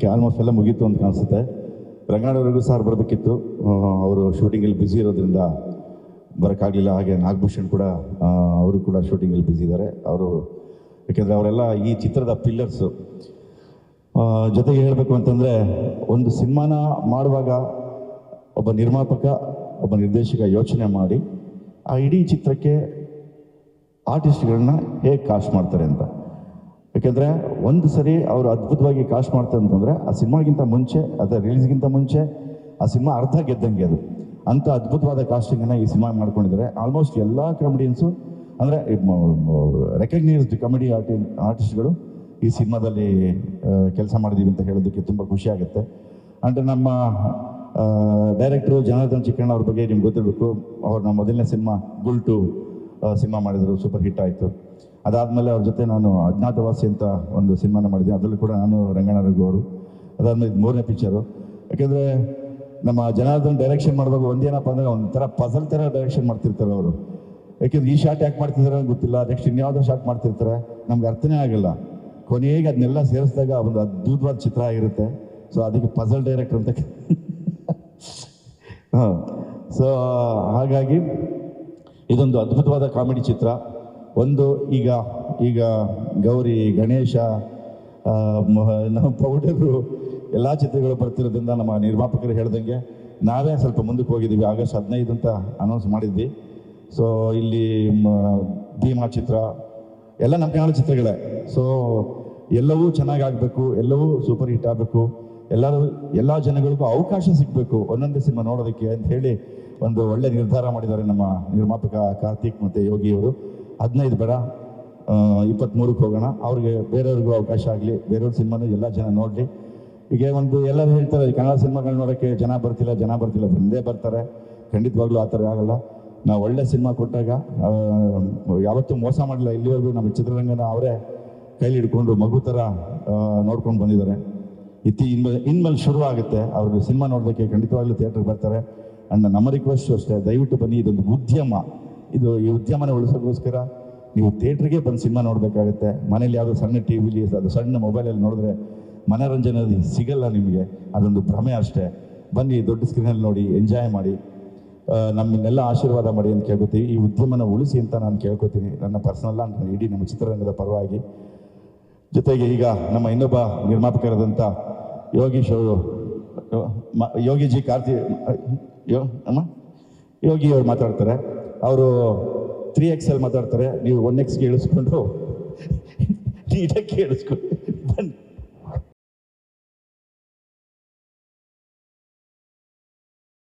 Okay almost ಎಲ್ಲ ಮುಗೀತು ಅಂತ ಕಾಣಿಸುತ್ತೆ. ರಂಗಾಣವರೆಗೂ ಸರ್ ಬರಬೇಕಿತ್ತು. ಅವರು ಶೂಟಿಂಗಲ್ಲಿ ಬ್ಯುಸಿ ಇರೋದ್ರಿಂದ ಬರೋಕ್ಕಾಗಲಿಲ್ಲ. ಹಾಗೆ ನಾಗಭೂಷಣ್ ಕೂಡ ಅವರು ಕೂಡ ಶೂಟಿಂಗಲ್ಲಿ ಬ್ಯುಸಿ ಇದ್ದಾರೆ. ಅವರು, ಯಾಕೆಂದರೆ ಅವರೆಲ್ಲ ಈ ಚಿತ್ರದ ಪಿಲ್ಲರ್ಸು ಜೊತೆಗೆ ಹೇಳಬೇಕು ಅಂತಂದರೆ, ಒಂದು ಸಿನಿಮಾನ ಮಾಡುವಾಗ ಒಬ್ಬ ನಿರ್ಮಾಪಕ, ಒಬ್ಬ ನಿರ್ದೇಶಕ ಯೋಚನೆ ಮಾಡಿ, ಆ ಇಡೀ ಚಿತ್ರಕ್ಕೆ ಆರ್ಟಿಸ್ಟ್ಗಳನ್ನ ಹೇಗೆ ಕಾಸ್ಟ್ ಮಾಡ್ತಾರೆ ಅಂತ. ಯಾಕೆಂದರೆ ಒಂದು ಸರಿ ಅವರು ಅದ್ಭುತವಾಗಿ ಕಾಸ್ಟ್ ಮಾಡ್ತಾರೆ ಅಂತಂದರೆ ಆ ಸಿನಿಮಾಗಿಂತ ಮುಂಚೆ ಅದರ ರಿಲೀಸ್ಗಿಂತ ಮುಂಚೆ ಆ ಸಿನಿಮಾ ಅರ್ಧ ಗೆದ್ದಂಗೆ ಅದು. ಅಂಥ ಅದ್ಭುತವಾದ ಕಾಸ್ಟಿಂಗನ್ನು ಈ ಸಿನಿಮಾ ಮಾಡ್ಕೊಂಡಿದ್ದಾರೆ. ಆಲ್ಮೋಸ್ಟ್ ಎಲ್ಲ ಕಾಮಿಡಿಯನ್ಸು ಅಂದರೆ ರೆಕಗ್ನೈಸ್ಡ್ ಕಾಮಿಡಿ ಆರ್ಟಿ ಆರ್ಟಿಸ್ಟ್ಗಳು ಈ ಸಿನಿಮಾದಲ್ಲಿ ಕೆಲಸ ಮಾಡಿದ್ದೀವಿ ಅಂತ ಹೇಳೋದಕ್ಕೆ ತುಂಬ ಖುಷಿ ಆಗುತ್ತೆ. ಆ್ಯಂಡ್ ನಮ್ಮ ಡೈರೆಕ್ಟ್ರು ಜನಾರ್ದನ್ ಚಿಕ್ಕಣ್ಣ ಅವ್ರ ಬಗ್ಗೆ ನಿಮ್ಗೆ ಗೊತ್ತಿರಬೇಕು. ಅವ್ರು ನಮ್ಮ ಮೊದಲನೇ ಸಿನಿಮಾ ಗುಲ್ಟು ಸಿನಿಮಾ ಮಾಡಿದರು ಸೂಪರ್ ಹಿಟ್ ಆಯಿತು. ಅದಾದಮೇಲೆ ಅವ್ರ ಜೊತೆ ನಾನು ಅಜ್ಞಾತವಾಸಿ ಅಂತ ಒಂದು ಸಿನಿಮಾನ ಮಾಡಿದ್ದೀನಿ ಅದರಲ್ಲೂ ಕೂಡ ನಾನು ರಂಗಣ್ಣ ರಘು ಅವರು. ಅದಾದಮೇಲೆ ಮೂರನೇ ಪಿಕ್ಚರು ಯಾಕೆಂದರೆ ನಮ್ಮ ಜನಾರ್ದನ್ ಡೈರೆಕ್ಷನ್ ಮಾಡುವಾಗ ಒಂದೇನಪ್ಪ ಅಂದರೆ ಒಂಥರ ಪಜಲ್ ಥರ ಡೈರೆಕ್ಷನ್ ಮಾಡ್ತಿರ್ತಾರೆ ಅವರು. ಯಾಕೆಂದ್ರೆ ಈ ಶಾಟ್ ಯಾಕೆ ಮಾಡ್ತಿದ್ದಾರೆ ಅಂತ ಗೊತ್ತಿಲ್ಲ. ನೆಕ್ಸ್ಟ್ ಇನ್ಯಾವುದೋ ಶಾಟ್ ಮಾಡ್ತಿರ್ತಾರೆ. ನಮ್ಗೆ ಅರ್ಥನೇ ಆಗಲ್ಲ. ಕೊನೆಗೆ ಅದನ್ನೆಲ್ಲ ಸೇರಿಸಿದಾಗ ಒಂದು ಅದ್ಭುತವಾದ ಚಿತ್ರ ಆಗಿರುತ್ತೆ. ಸೊ ಅದಕ್ಕೆ ಪಜಲ್ ಡೈರೆಕ್ಟರ್ ಅಂತ ಹಾಂ. ಸೊ ಹಾಗಾಗಿ ಇದೊಂದು ಅದ್ಭುತವಾದ ಕಾಮಿಡಿ ಚಿತ್ರ. ಒಂದು ಈಗ ಈಗ ಗೌರಿ, ಗಣೇಶ ನಮ್ಮ ಪೌಡರು, ಎಲ್ಲ ಚಿತ್ರಗಳು ಬರ್ತಿರೋದ್ರಿಂದ ನಮ್ಮ ನಿರ್ಮಾಪಕರು ಹೇಳ್ದಂಗೆ ನಾವೇ ಸ್ವಲ್ಪ ಮುಂದಕ್ಕೆ ಹೋಗಿದ್ದೀವಿ. ಆಗಸ್ಟ್ ಹದಿನೈದು ಅಂತ ಅನೌನ್ಸ್ ಮಾಡಿದ್ವಿ. ಸೊ ಇಲ್ಲಿ ಭೀಮಾ ಚಿತ್ರ, ಎಲ್ಲ ನಮ್ಮ ಕನ್ನಡ ಚಿತ್ರಗಳೇ. ಸೊ ಎಲ್ಲವೂ ಚೆನ್ನಾಗಿ ಆಗಬೇಕು, ಎಲ್ಲವೂ ಸೂಪರ್ ಹಿಟ್ ಆಗಬೇಕು. ಎಲ್ಲರೂ, ಎಲ್ಲ ಜನಗಳಿಗೂ ಅವಕಾಶ ಸಿಗಬೇಕು ಒಂದೊಂದೇ ಸಿನಿಮಾ ನೋಡೋದಕ್ಕೆ ಅಂತ ಹೇಳಿ ಒಂದು ಒಳ್ಳೆ ನಿರ್ಧಾರ ಮಾಡಿದ್ದಾರೆ ನಮ್ಮ ನಿರ್ಮಾಪಕ ಕಾರ್ತಿಕ್ ಮತ್ತು ಯೋಗಿಯವರು. ಹದಿನೈದು ಬೇಡ ಇಪ್ಪತ್ತ್ಮೂರಕ್ಕೆ ಹೋಗೋಣ. ಅವ್ರಿಗೆ ಬೇರೆಯವ್ರಿಗೂ ಅವಕಾಶ ಆಗಲಿ, ಬೇರೆಯವ್ರ ಸಿನಿಮಾನು ಎಲ್ಲ ಜನ ನೋಡಲಿ. ಈಗ ಒಂದು ಎಲ್ಲರೂ ಹೇಳ್ತಾರೆ ಕನ್ನಡ ಸಿನಿಮಾಗಳು ನೋಡೋಕ್ಕೆ ಜನ ಬರ್ತಿಲ್ಲ ಜನ ಬರ್ತಿಲ್ಲ ಬಂದೇ ಬರ್ತಾರೆ. ಖಂಡಿತವಾಗ್ಲೂ ಆ ಥರ ಆಗಲ್ಲ. ನಾವು ಒಳ್ಳೆ ಸಿನಿಮಾ ಕೊಟ್ಟಾಗ ಯಾವತ್ತೂ ಮೋಸ ಮಾಡಲಿಲ್ಲ ಇಲ್ಲಿವರೆಗೂ ನಮ್ಮ ಚಿತ್ರರಂಗನ ಅವರೇ ಕೈಲಿ ಹಿಡ್ಕೊಂಡು ಮಗು ಥರ ನೋಡ್ಕೊಂಡು ಬಂದಿದ್ದಾರೆ. ಇತ್ತಿ ಇನ್ಮೇಲೆ ಇನ್ಮೇಲೆ ಶುರು ಆಗುತ್ತೆ ಅವ್ರಿಗೆ ಸಿನಿಮಾ ನೋಡೋದಕ್ಕೆ ಖಂಡಿತವಾಗ್ಲೂ ಥಿಯೇಟ್ರಿಗೆ ಬರ್ತಾರೆ. ಅಂಡ್ ನಮ್ಮ ರಿಕ್ವೆಸ್ಟು ಅಷ್ಟೇ, ದಯವಿಟ್ಟು ಬನ್ನಿ, ಇದೊಂದು ಉದ್ಯಮ. ಇದು ಈ ಉದ್ಯಮನ ಉಳಿಸೋಕ್ಕೋಸ್ಕರ ನೀವು ಥಿಯೇಟ್ರಿಗೆ ಬಂದು ಸಿನಿಮಾ ನೋಡಬೇಕಾಗುತ್ತೆ. ಮನೇಲಿ ಯಾವುದೋ ಸಣ್ಣ ಟಿ ವಿಲಿ ಅದು ಸಣ್ಣ ಮೊಬೈಲಲ್ಲಿ ನೋಡಿದ್ರೆ ಮನೋರಂಜನೆ ಸಿಗಲ್ಲ ನಿಮಗೆ. ಅದೊಂದು ಭ್ರಮೆ ಅಷ್ಟೇ. ಬನ್ನಿ ದೊಡ್ಡ ಸ್ಕ್ರೀನಲ್ಲಿ ನೋಡಿ ಎಂಜಾಯ್ ಮಾಡಿ. ನಮ್ಮನ್ನೆಲ್ಲ ಆಶೀರ್ವಾದ ಮಾಡಿ ಅಂತ ಕೇಳ್ಕೊತೀವಿ. ಈ ಉದ್ಯಮನ ಉಳಿಸಿ ಅಂತ ನಾನು ಕೇಳ್ಕೊತೀನಿ. ನನ್ನ ಪರ್ಸನಲ್ಲ ಇಡೀ ನಮ್ಮ ಚಿತ್ರರಂಗದ ಪರವಾಗಿ. ಜೊತೆಗೆ ಈಗ ನಮ್ಮ ಇನ್ನೊಬ್ಬ ನಿರ್ಮಾಪಕರಾದಂಥ ಯೋಗೀಶ್ ಅವರು ಯೋಗಿಜಿ ಕಾರ್ತಿ ಯೋ ಅಮ್ಮ? ಯೋಗಿ ಅವ್ರು ಮಾತಾಡ್ತಾರೆ. ಅವರು ತ್ರೀ ಎಕ್ಸ್ ಎಲ್ ಮಾತಾಡ್ತಾರೆ ನೀವು ಒನ್ ಎಕ್ಸ್ ಕೇಳಿಸ್ಕೊಂಡು ನೀಟಾಗಿ ಕೇಳಿಸ್ಕೊಂಡು.